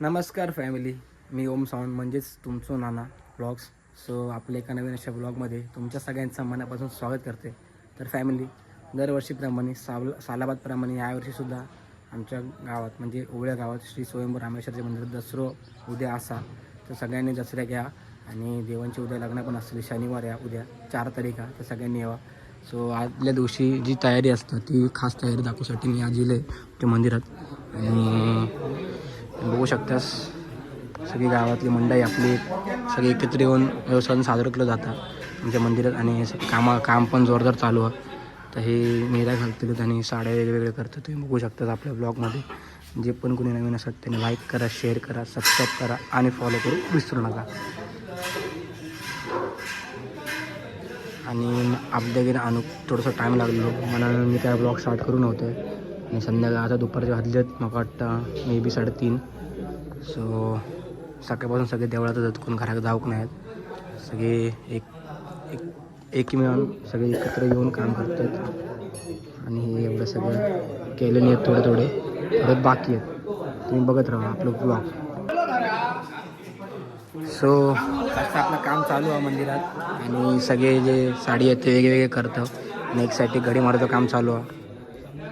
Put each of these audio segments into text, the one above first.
नमस्कार फॅमिली मी ओम सावंत म्हणजेच तुमचं नाना ब्लॉग्स. सो आपल्या एका नवीन अशा ब्लॉगमध्ये तुमच्या सगळ्यांचं मनापासून स्वागत करते. तर फॅमिली दरवर्षीप्रमाणे साल सालाबादप्रमाणे यावर्षीसुद्धा आमच्या गावात म्हणजे ओवळ्या गावात श्री स्वयंभू रामेश्वरचे मंदिर दसरो उद्या असा तर सगळ्यांनी दसऱ्या घ्या आणि देवांची उद्या लग्न पण असतील. शनिवार या उद्या चार तारीख तर सगळ्यांनी यावा. सो आदल्या दिवशी जी तयारी असतं ती खास तयारी दाखवूसाठी मी आज येले त्या मंदिरात. आणि बघू शकतास. सगळी गावातली मंडळी आपली सगळी एकत्र येऊन सण साजरं केलं जातं. आमच्या मंदिरात आणि असं कामा काम पण जोरदार चालू आहे. तर हे मेरा घालतील आणि साड्या वेगवेगळे करतात. तुम्ही बघू शकतात आपल्या ब्लॉगमध्ये. जे पण कोणी नवीन असतात त्यांनी लाईक करा शेअर करा सबस्क्राईब करा आणि फॉलो करू विसरू नका. आणि अपडेट आणू थोडंसं टाईम लागलो. मला मी काय ब्लॉग स्टार्ट करू नव्हतं आणि संध्याकाळ आता दुपारचे वाजलेत मला वाटतं मे बी साडेतीन. सो सकाळपासून सगळे देवळातच कोण घरात जाऊक नाहीत. सगळे एक एक एक मिळून सगळे एकत्र येऊन काम करतात. आणि हे एवढं सगळं केलेले आहेत थोडे थोडे. परत बाकी आहेत. तुम्ही बघत राहा आपलं ब्लॉग सो असं आपलं काम चालू आहे मंदिरात. आणि सगळे जे साडी आहेत ते वेगवेगळे करतं आणि एक साईड घडी मारायचं काम चालू आहे.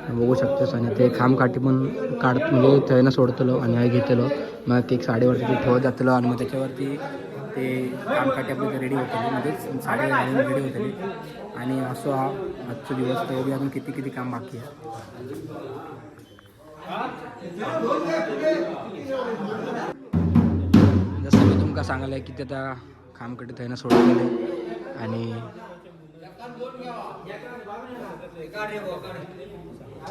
बघू शकतोस आणि ते खामकाठी पण काढ म्हणजे थंयनं सोडतलो आणि हे घेतलो. मग एक साडीवरती ते ठेवत जातलो आणि मग त्याच्यावरती ते खामकाठी आपली रेडी होतली म्हणजे साडी घालून रेडी होतली आणि असं हा आजचा दिवस तर अजून किती किती काम बाकी आहे. जसं मी तुमका सांगायला की ते आता खामकाठी थंयनं सोडलेलं आणि सो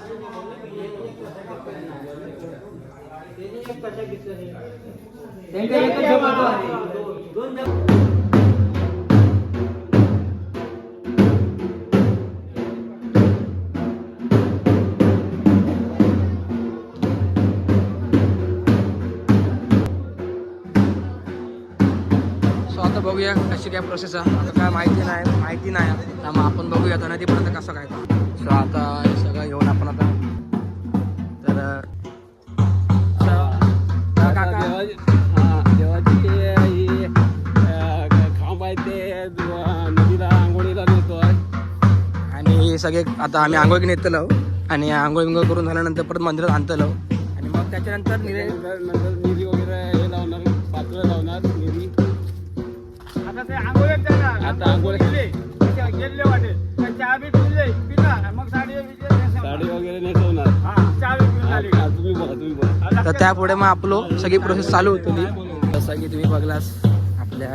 आता बघूया कशी काय प्रोसेस आहे आता काय माहिती नाही माहिती नाही त्यामुळे आपण बघूया आता नदीपर्यंत कसं काय सो आता हे सगळे आता आम्ही आंघोळ नेतलो आणि आंघोळ बिंघोळ करून झाल्यानंतर परत मंदिरात आणतलो. आणि मग त्याच्यानंतर निरे नंतर निरी वगैरे हे लावणार पात्र लावणार निरी. आता ते जाणार आता आंघोळ गेले गेले वाटेल चहा बी पिले. पिला मग साडी साडी वगैरे नेसवणार. हा तुम्ही तुम्ही तर त्यापुढे मग आपलो सगळी प्रोसेस चालू होती. जसं की तुम्ही बघलास आपल्या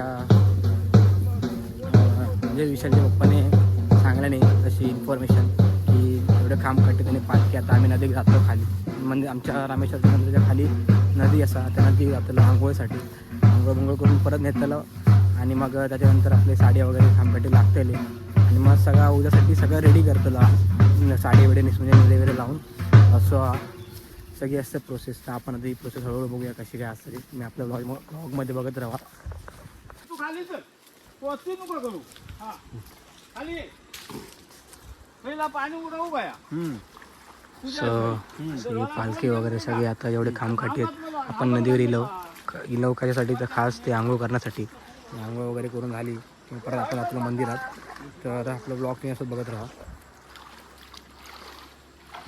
म्हणजे विशालच्या पप्पाने सांगलं नाही तशी इन्फॉर्मेशन की एवढं काम करते त्याने पाच की आता आम्ही नदीत जातो खाली. म्हणजे आमच्या रामेश्वरच्या मंदिराच्या खाली नदी असा त्या नदी आपल्याला आंघोळीसाठी. आंघोळ बिंघोळ करून परत नेतलं आणि मग त्याच्यानंतर आपले साड्या वगैरे खामकाठी लागतले आणि मग सगळा उद्यासाठी सगळं रेडी करतो साडी वगैरे नेस म्हणजे निळे वगैरे लावून. असं सगळी असते प्रोसेस तर आपण आधी प्रोसेस हळूहळू बघूया कशी काय असते मी आपल्या ब्लॉग ब्लॉगमध्ये बघत राहा. तू खाली चल. पोचू नको करू. हां. खाली सो सगळी पालखी वगैरे सगळी आता एवढे खामखाटी आहेत आपण नदीवर इलो इलो कशासाठी तर खास ते आंघोळ करण्यासाठी. आंघोळ वगैरे करून झाली. की परत आपण आपलं मंदिरात. तर आता आपलं ब्लॉग तुम्ही असं बघत राहा.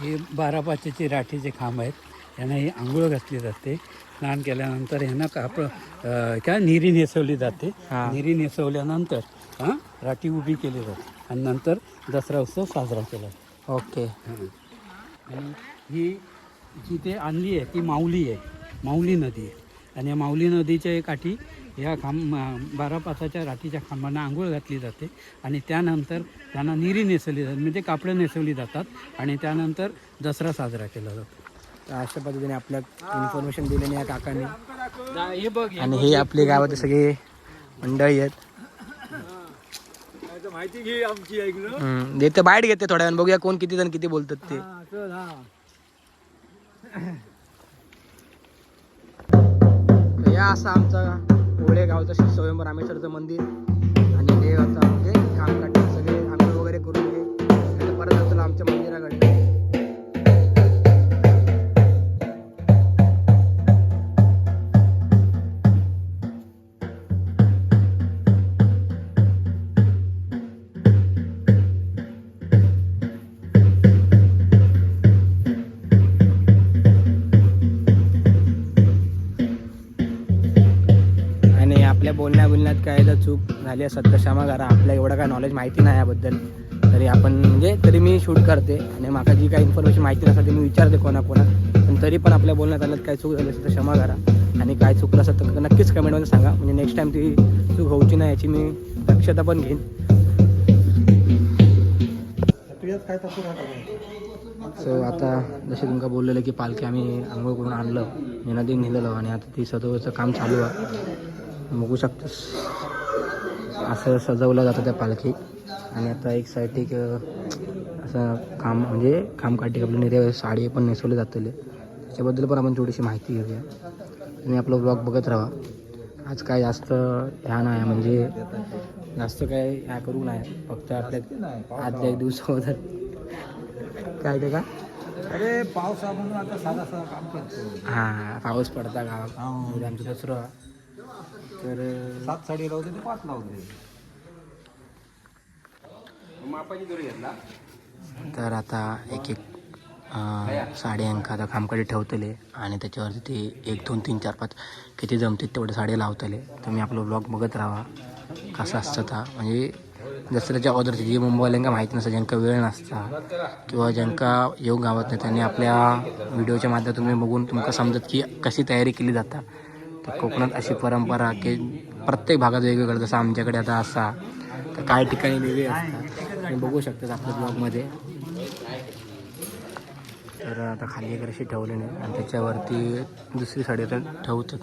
हे बारा पाचीचे राठीचे खांब आहेत. यांना ही आंघोळ घातली जाते. स्नान केल्यानंतर यांना अं, काय निरी नेसवली जाते. हा. निरी नेसवल्यानंतर हां राठी उभी केली जाते. आणि नंतर दसरा उत्सव साजरा केला. जातो ओके. हां. आणि ही जी ते आणली आहे ती माऊली आहे. माऊली नदी आहे. आणि या माऊली नदीच्या काठी या खांब बारा पाचाच्या राठीच्या खांबांना आंघोळ घातली जाते. आणि त्यानंतर त्यांना निरी नेसवली जाते म्हणजे कापडं नेसवली जातात. आणि त्यानंतर दसरा साजरा केला जातो. तर अशा पद्धतीने आपल्या इन्फॉर्मेशन दिलेली या काकांनी. हे बघ आणि हे आपले गावात सगळे मंडळी आहेत. माहिती घे आमची ऐकलं हम्म, देते बाईट घेते थोड्या वेळ बघूया कोण किती जण किती बोलतात ते. चल हा. या असं आमचं ओळे गावचं श्री स्वयंभू रामेश्वरचं मंदिर. आणि हे आता म्हणजे कामकाठी सगळे आंघोळ वगैरे करून घे. परत आमच्या मंदिराकडे. बोलण्या बोलण्यात काय तर चूक झाली असत तर क्षमा करा. आपल्या एवढं काय नॉलेज माहिती नाही याबद्दल. तरी आपण म्हणजे तरी मी शूट करते. आणि माका जी काही इन्फॉर्मेशन माहिती नसतात ती मी विचारते कोणा कोणा पण तरी पण आपल्या बोलण्यात आल्यात काय चूक झाली असेल तर क्षमा करा. आणि काय चुकलं असेल तर नक्कीच कमेंटमध्ये सांगा. म्हणजे नेक्स्ट टाईम ती चूक होऊची नाही याची मी दक्षता पण घेईन. सो आता जसे तुमका बोललेलं की पालखी आम्ही आंघोळ करून आणलं. मी नदीत नेलेलं. आणि आता ती सजवायचं काम चालू आहे. बघू शकतोस. असं सजवलं जातं त्या पालखी. आणि आता एक साईड एक असं काम म्हणजे कामकाठी आपली निर्या साडी पण नेसवले जातले. त्याच्याबद्दल पण आपण थोडीशी माहिती घेऊया. तुम्ही आपलं ब्लॉग बघत राहा. आज काय जास्त ह्या नाही म्हणजे जास्त काय ह्या करू नाही. फक्त आपल्या आदल्या एक दिवस अगोदर काय ते का? अरे पावसा म्हणून आता साधा साधा काम करतो. हां पाऊस पडता गावात. आमचं दसरं. तर सात साडी लावते ते पाच लावते तर आता एक एक अं, साड्यांका आता कामकडे ठेवतले आणि त्याच्यावरती ते एक दोन तीन चार पाच किती जमतील तेवढे साडे लावतले. तुम्ही आपलं ब्लॉग बघत राहा कसं असतं ता म्हणजे दसऱ्याच्या अगोदरची जी मुंबईवाल्यांका माहिती नसतं ज्यांका वेळ नसता किंवा ज्यांका येऊ गावात नाही त्यांनी आपल्या व्हिडिओच्या माध्यमातून बघून तुमका समजत की कशी तयारी केली जाता. तर कोकणात अशी परंपरा की प्रत्येक भागात वेगवेगळं जसं आमच्याकडे आता असा तर काय ठिकाणी वेगळे असतात. आणि बघू शकतात आपल्या ब्लॉगमध्ये. तर आता खाली एक अशी ठेवले नाही आणि त्याच्यावरती दुसरी साडी आता ठेवतात.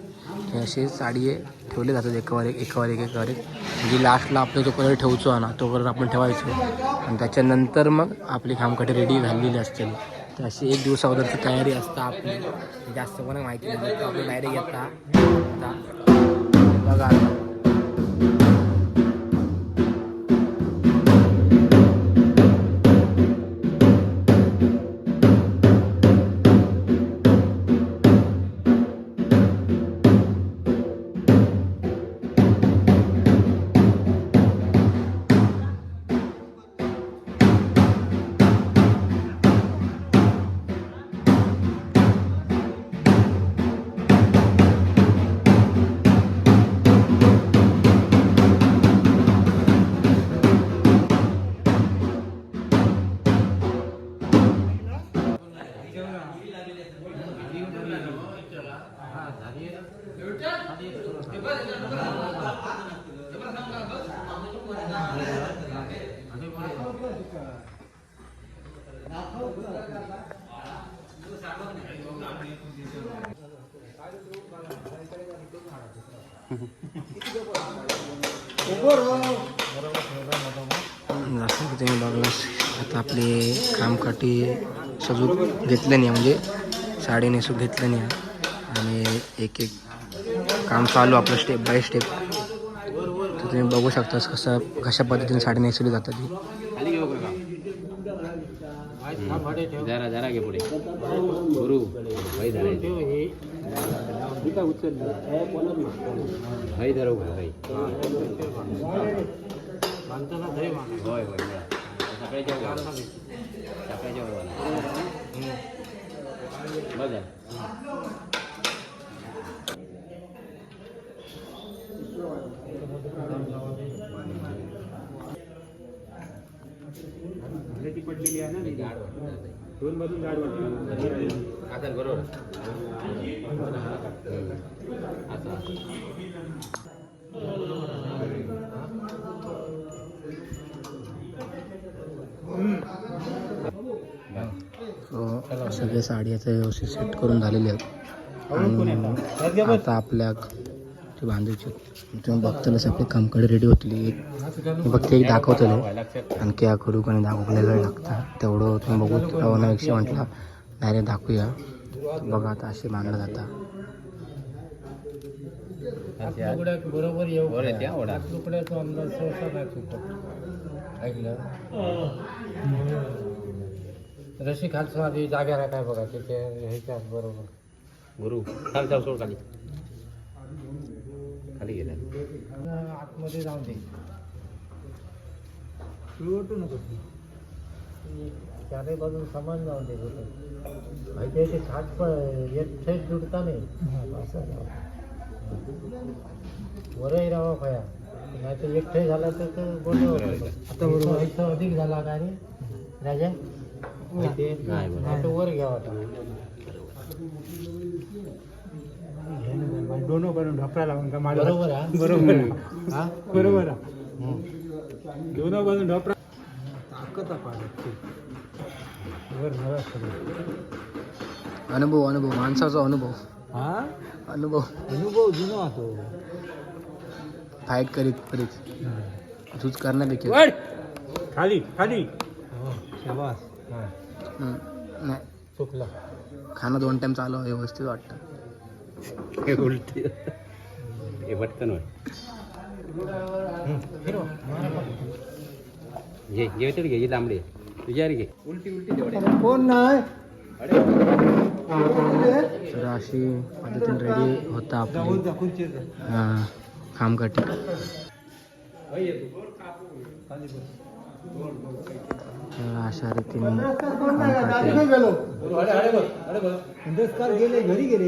अशी असे साडी ठेवले जातात एकावर एक एकावर एक एकावर. एक म्हणजे लास्टला आपलं जो कलर ठेवतो ना तो कलर आपण ठेवायचो. आणि त्याच्यानंतर मग आपली खामकटी रेडी झालेली असतील तर अशी एक दिवस अगोदरची तयारी असता आपली. जास्त पण माहिती नाही आपण डायरेक्ट येता बघा तुम्ही बघलास आता आपले कामकाठी सजू घेतलं नाही म्हणजे साडी नेसून घेतलं नाही. आणि एक एक काम चालू आपलं स्टेप बाय स्टेप तर तुम्ही बघू शकतास कसं कशा पद्धतीने साडी नेसली जातात ती जरा जरा घे पुढे. गुरु भाई धरायचे भाई धरू भाई होय होय सकाळी जेवण सकाळी जेवण बघा आता बरोबर. आता सो सगळे साडी आता व्यवस्थित सेट करून झालेले आहेत. आणि आता आपल्या ते बांधायचे. तुम्ही बघतालच आपले कामकडे रेडी होतली. मी फक्त एक दाखवतले. आणखी या करू कोणी दाखवलेला वेळ लागता. तेवढं तुम्ही बघू. रवानापेक्षा म्हटलं डायरेक्ट दाखवूया. बघा आता असे बांधलं जाता. बरोबर येऊ तुकड्याचा अंदाज सहसा चुकत ऐकलं रशी खालचं आधी जाग्याला काय बघा तिथे ह्याच्यात बरोबर गुरु चाल सोड खाली. खाली गेला. आतमध्ये जाऊन दे. नको चारही बाजून समान जाऊन दे माहिती आहे ते पण एक थेट जुडता नाही. असं वरही राहा खाया. नाही तर एकटे झाला तर तो बोललो आता बरोबर. इथं अधिक झाला का रे? राजा? माहिती नाही. बरोबर. आता वर घ्यावा दोन करून ढोकळा लावून का बरोबर हा बरोबर हा? बरोबर हं. दोन बाजून ढोकळा ताकद पाडत वर नव्या अनुभव अनुभव. माणसाचा अनुभव. हा? अनुभव. अनुभव जुनो होतो फाईट करीत करीत. झूज करण्यापैकी खाली खाली. शाबास. हम्म. नाही. चुकला. खाणं दोन टाइम चालू आहे, व्यवस्थित वाटतं. हे उलटी. हे पटकन घे घे तरी घे लांबडी. तुझ्या घे. उलटी उलटी कोण नाही? तर अशी पद्धतीने रेडी होता आपली. हां खामकाठी तर अशा रीतीने गेले. घरी गेले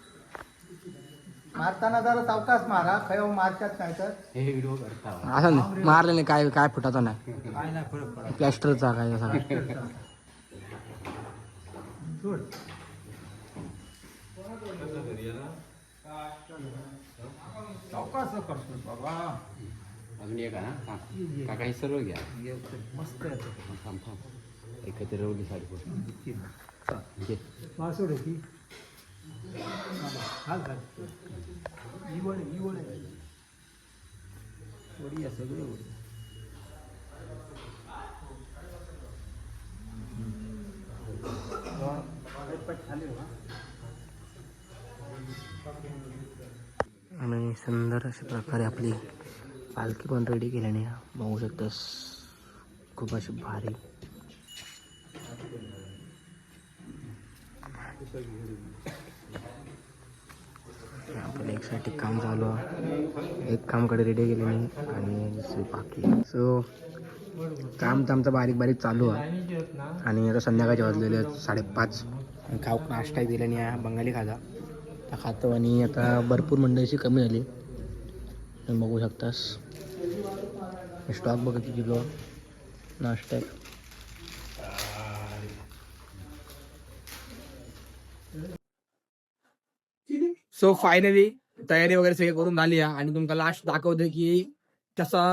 मारताना जरा सावकाश मारा खय मारतात नाही तर हे व्हिडिओ करता असं नाही मारले नाही काय काय फुटाचा नाही. काय नाही फरक पडत प्लॅस्टरचा काय सगळा सावकाश करतो बाबा. अजून एक आहे ना? थांब. काका हे सर्व घ्या. मस्त आहे. थांब थांब एकत्र रवली साडी घे. हाल घाल. ही वड वडी. आहे सगळे वडी. आणि सुंदर अशा प्रकारे आपली पालखी पण रेडी केल्याने बघू शकतोस. खूप अशी भारी. Thank you. साठी काम चालू आहे. एक कामकडे रेडी केल्याने आणि दुसरी बाकी सो काम तर आमचं बारीक बारीक चालू आहे. आणि आता संध्याकाळचे वाजलेले आहेत साडेपाच. खाऊ नाश्ता दिला आणि बंगाली खाजा. तर खातो आणि आता भरपूर मंडळीशी कमी झाली. तुम्ही बघू शकतास. स्टॉक बघत किती लो नाश्ता आहे सो फायनली तयारी वगैरे सगळी करून झाली आहे. आणि तुमका लास्ट दाखवते की कसा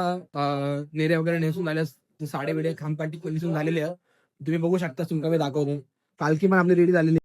नेरे वगैरे नेसून झाल्यास साडे बिडे खांबपाटी पोलिसून झालेले आहे. तुम्ही बघू शकता तुमका मी दाखवतो. पालखी पण आपली रेडी झालेली